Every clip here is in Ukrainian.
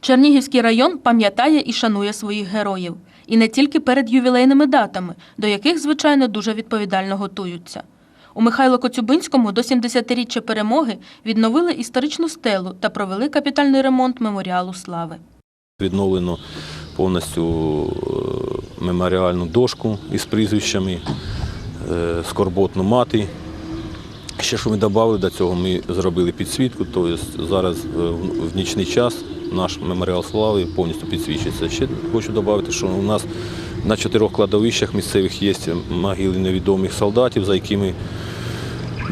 Чернігівський район пам'ятає і шанує своїх героїв. І не тільки перед ювілейними датами, до яких, звичайно, дуже відповідально готуються. У Михайло Коцюбинському до 70-річчя перемоги відновили історичну стелу та провели капітальний ремонт меморіалу слави. Відновлено повністю е, меморіальну дошку із прізвищами, е, скорботну мати. Ще що ми додали до цього, ми зробили підсвітку, тобто зараз е, в нічний час наш меморіал слави повністю підсвічується. Ще хочу додати, що у нас на чотирьох кладовищах місцевих є могили невідомих солдатів, за якими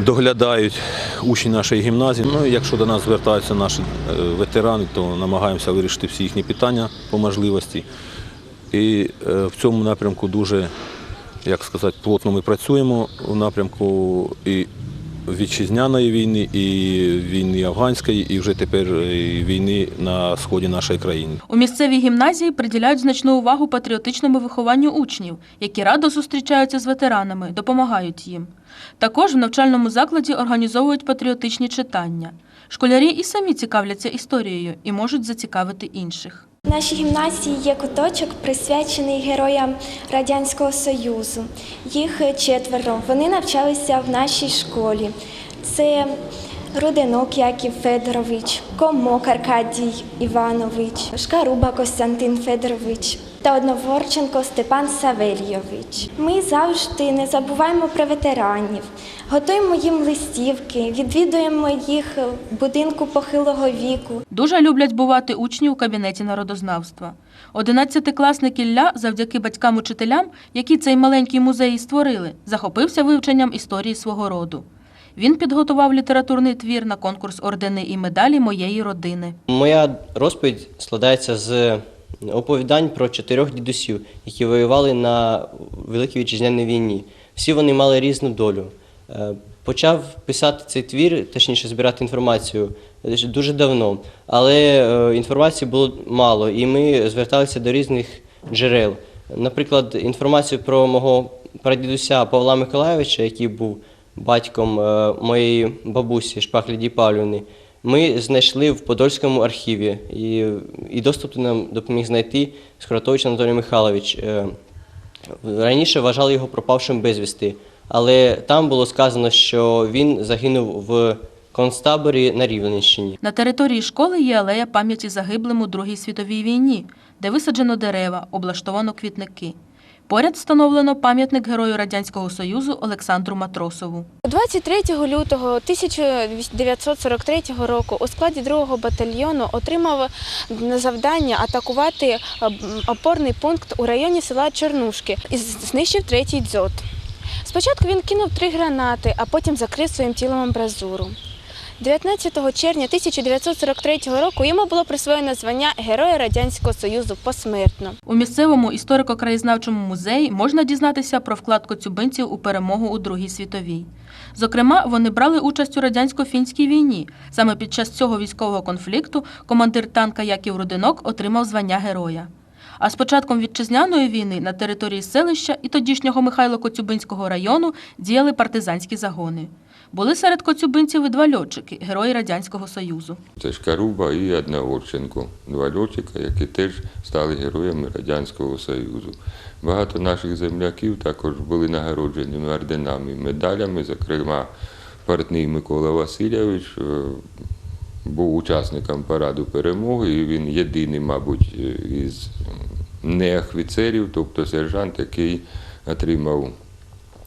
доглядають учні нашої гімназії. Ну, якщо до нас звертаються наші е, ветерани, то намагаємося вирішити всі їхні питання по можливості. І е, в цьому напрямку дуже, як сказати, плотно ми працюємо у напрямку і вітчизняної війни, і війни афганської, і вже тепер війни на сході нашої країни. У місцевій гімназії приділяють значну увагу патріотичному вихованню учнів, які радо зустрічаються з ветеранами, допомагають їм. Також в навчальному закладі організовують патріотичні читання. Школярі і самі цікавляться історією і можуть зацікавити інших. В нашій гімназії є куточок, присвячений героям Радянського Союзу. Їх четверо. Вони навчалися в нашій школі. Це Руденок Яків Федорович, Комок Аркадій Іванович, Шкаруба Костянтин Федорович та Одноворченко Степан Савельйович. Ми завжди не забуваємо про ветеранів, готуємо їм листівки, відвідуємо їх в будинку похилого віку. Дуже люблять бувати учні у кабінеті народознавства. Одинадцятикласник Ілля, завдяки батькам-учителям, які цей маленький музей створили, захопився вивченням історії свого роду. Він підготував літературний твір на конкурс ордени і медалі моєї родини. Моя розповідь складається з оповідань про чотирьох дідусів, які воювали на Великій Вітчизняній війні. Всі вони мали різну долю. Е, Почав писати цей твір, точніше збирати інформацію дуже давно, але е, інформації було мало, і ми зверталися до різних джерел. Наприклад, інформацію про мого прадідуся Павла Миколайовича, який був батьком е, моєї бабусі Шпак Лідії Павлівни, ми знайшли в Подольському архіві, і, і доступ нам допоміг знайти Скоротович Анатолій Михайлович. Е, Раніше вважали його пропавшим безвісти, але там було сказано, що він загинув в концтаборі на Рівненщині. На території школи є алея пам'яті загиблим у Другій світовій війні, де висаджено дерева, облаштовано квітники. Поряд встановлено пам'ятник герою Радянського Союзу Олександру Матросову. 23 лютого 1943 року у складі 2-го батальйону отримав завдання атакувати е, опорний пункт у районі села Чернушки і знищив третій дзот. Спочатку він кинув три гранати, а потім закрив своїм тілом амбразуру. 19 червня 1943 року йому було присвоєно звання Героя Радянського Союзу посмертно. У місцевому історико-краєзнавчому музеї можна дізнатися про вклад коцюбинців у перемогу у Другій світовій. Зокрема, вони брали участь у радянсько-фінській війні. Саме під час цього військового конфлікту командир танка Яків Рудинок отримав звання героя. А з початком вітчизняної війни на території селища і тодішнього Михайло-Коцюбинського району діяли партизанські загони. Були серед коцюбинців і два льотчики, герої Радянського Союзу. Це Шкаруба і Одноворченко, два льотчика, які теж стали героями Радянського Союзу. Багато наших земляків також були нагороджені орденами, медалями, зокрема, партний Микола Васильович е, був учасником параду перемоги, і він єдиний, мабуть, із не офіцерів, тобто сержант, який отримав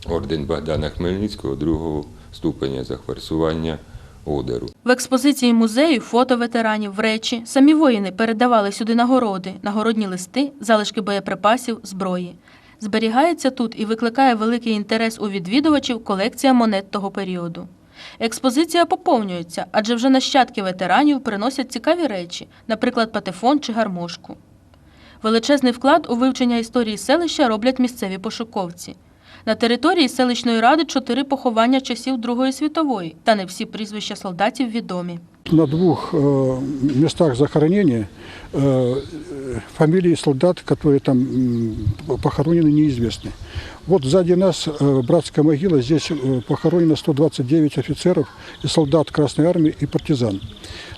орден Богдана Хмельницького другого ступеня за форсування одеру. В експозиції музею фото ветеранів, речі, самі воїни передавали сюди нагороди, нагородні листи, залишки боєприпасів, зброї. Зберігається тут і викликає великий інтерес у відвідувачів колекція монет того періоду. Експозиція поповнюється, адже вже нащадки ветеранів приносять цікаві речі, наприклад, патефон чи гармошку. Величезний вклад у вивчення історії селища роблять місцеві пошуковці. На території селищної ради чотири поховання часів Другої світової, та не всі прізвища солдатів відомі. На двух э, местах захоронения э, фамилии солдат, которые там м, похоронены, неизвестны. Вот сзади нас э, братская могила, здесь э, похоронено 129 офицеров и солдат Красной Армии и партизан.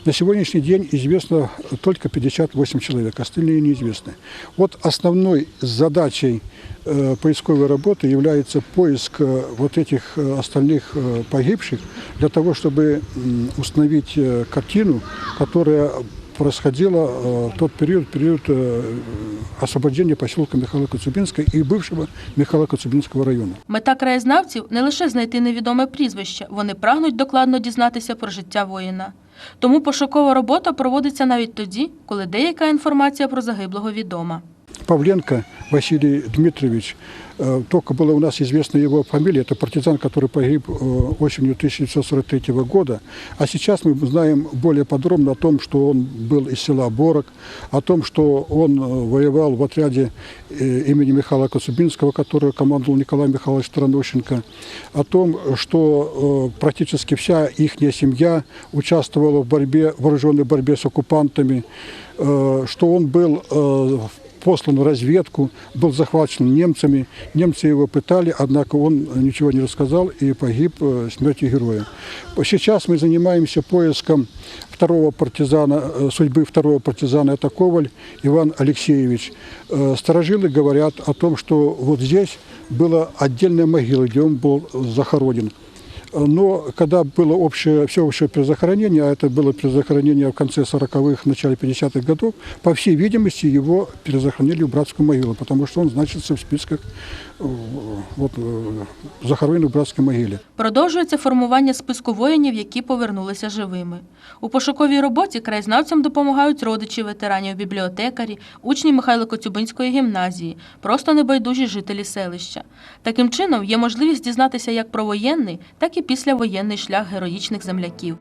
На сегодняшний день известно только 58 человек, остальные неизвестны. Вот основной задачей э, поисковой работы является поиск э, вот этих э, остальных э, погибших для того, чтобы м, установить э, картину, которая происходила э, в тот период, период э, освобождения поселка Михаила Коцюбинска и бывшего Михаила Коцюбинского района. Мета краєзнавців не лише знайти невідоме прізвище, вони прагнуть докладно дізнатися про життя воїна. Тому пошукова робота проводиться навіть тоді, коли деяка інформація про загиблого відома. Павленко Василий Дмитриевич. Э, Только была у нас известна его фамилия. Это партизан, который погиб э, осенью 1943 года. А сейчас мы знаем более подробно о том, что он был из села Борок, о том, что он э, воевал в отряде имени Михаила Коцубинского, который командовал Николай Михайлович Странощенко, о том, что практически вся их семья участвовала в борьбе, в вооруженной борьбе с оккупантами, что он был э, послан в разведку, был захвачен немцами. Немцы его пытали, однако он ничего не рассказал и погиб э, смертью героя. Сейчас мы занимаемся поиском второго партизана, э, судьбы второго партизана, это Коваль Иван Алексеевич. Э, Старожилы говорят о том, что вот здесь была отдельная могила, где он был захоронен. Но когда было общее, всеобщее перезахоронение, а это было перезахоронение в конце 40-х, начале 50-х годов, по всей видимости, его перезахоронили в братскую могилу, потому что он значится в списках э, вот, э, захоронен в братской могиле. Продовжується формування списку воїнів, які повернулися живими. У пошуковій роботі краєзнавцям допомагають родичі ветеранів, бібліотекарі, учні Михайло Коцюбинської гімназії, просто небайдужі жителі селища. Таким чином є можливість дізнатися як про воєнний, так і післявоєнний шлях героїчних земляків.